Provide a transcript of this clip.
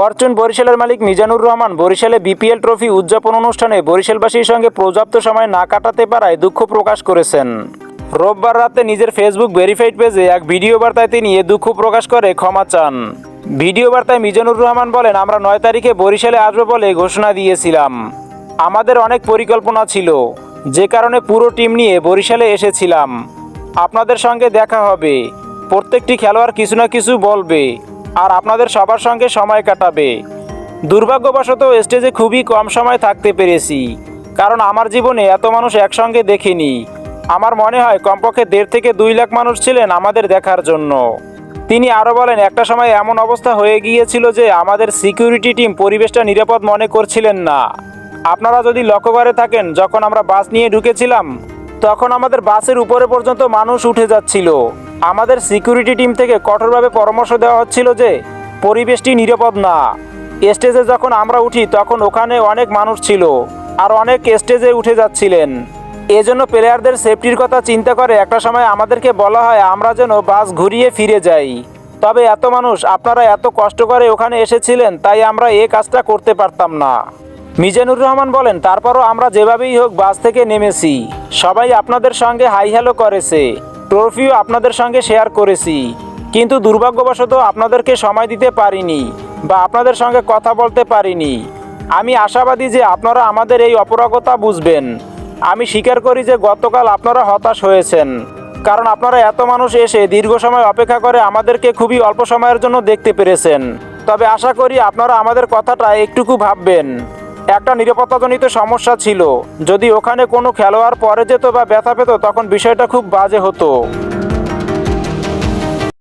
Fortune বরিশালের মালিক মিজানুর রহমান বরিশালে BPL trophy উদযাপন অনুষ্ঠানে বরিশালবাসীর সঙ্গে পর্যাপ্ত সময় না কাটাতে পারায় দুঃখ প্রকাশ করেছেন। রোববার রাতে নিজের ফেসবুক ভেরিফাইড পেজে এক ভিডিও বার্তায় তিনি এ দুঃখ প্রকাশ করে ক্ষমা চান। ভিডিও বার্তায় মিজানুর রহমান বলেন, আমরা নয় তারিখে বরিশালে আসব বলে ঘোষণা দিয়েছিলাম। আমাদের অনেক পরিকল্পনা ছিল। যে কারণে পুরো টিম নিয়ে বরিশালে এসেছিলাম। আপনাদের সঙ্গে দেখা হবে। প্রত্যেকটি খেলোয়াড় কিছু না কিছু বলবে। আর আপনাদের সবার সঙ্গে সময় কাটাবে। দুর্ভাগ্যবশত স্টেজে খুবই কম সময় থাকতে পেরেছি, কারণ আমার জীবনে এত মানুষ একসঙ্গে দেখিনি। আমার মনে হয় কমপক্ষে দেড় থেকে দুই লাখ মানুষ ছিলেন আমাদের দেখার জন্য। তিনি আরও বলেন, একটা সময় এমন অবস্থা হয়ে গিয়েছিল যে আমাদের সিকিউরিটি টিম পরিবেশটা নিরাপদ মনে করছিলেন না। আপনারা যদি লক্ষ্য করে থাকেন, যখন আমরা বাস নিয়ে ঢুকেছিলাম, তখন আমাদের বাসের উপরে পর্যন্ত মানুষ উঠে যাচ্ছিল। আমাদের সিকিউরিটি টিম থেকে কঠোরভাবে পরামর্শ দেওয়া হচ্ছিল যে পরিবেশটি নিরাপদ না। স্টেজে যখন আমরা উঠি, তখন ওখানে অনেক মানুষ ছিল আর অনেক স্টেজে উঠে যাচ্ছিলেন। এজন্য প্লেয়ারদের সেফটির কথা চিন্তা করে একটা সময় আমাদেরকে বলা হয়, আমরা যেন বাস ঘুরিয়ে ফিরে যাই। তবে এত মানুষ, আপনারা এত কষ্ট করে ওখানে এসেছিলেন, তাই আমরা এ কাজটা করতে পারতাম না। মিজানুর রহমান বলেন, তারপরও আমরা যেভাবেই হোক বাস থেকে নেমেছি। সবাই আপনাদের সঙ্গে হাই হ্যালো করেছে। ট্রফিও আপনাদের সঙ্গে শেয়ার করেছি। কিন্তু দুর্ভাগ্যবশত আপনাদেরকে সময় দিতে পারিনি বা আপনাদের সঙ্গে কথা বলতে পারিনি। আমি আশাবাদী যে আপনারা আমাদের এই অপরাগতা বুঝবেন। আমি স্বীকার করি যে গতকাল আপনারা হতাশ হয়েছেন। কারণ আপনারা এত মানুষ এসে দীর্ঘ সময় অপেক্ষা করে আমাদেরকে খুবই অল্প সময়ের জন্য দেখতে পেরেছেন। তবে আশা করি আপনারা আমাদের কথাটা একটুকু ভাববেন। একটা নিরাপত্তাজনিত সমস্যা ছিল। যদি ওখানে কোনো খেলোয়াড় পরে যেত বা ব্যথা পেত, তখন বিষয়টা খুব বাজে হতো।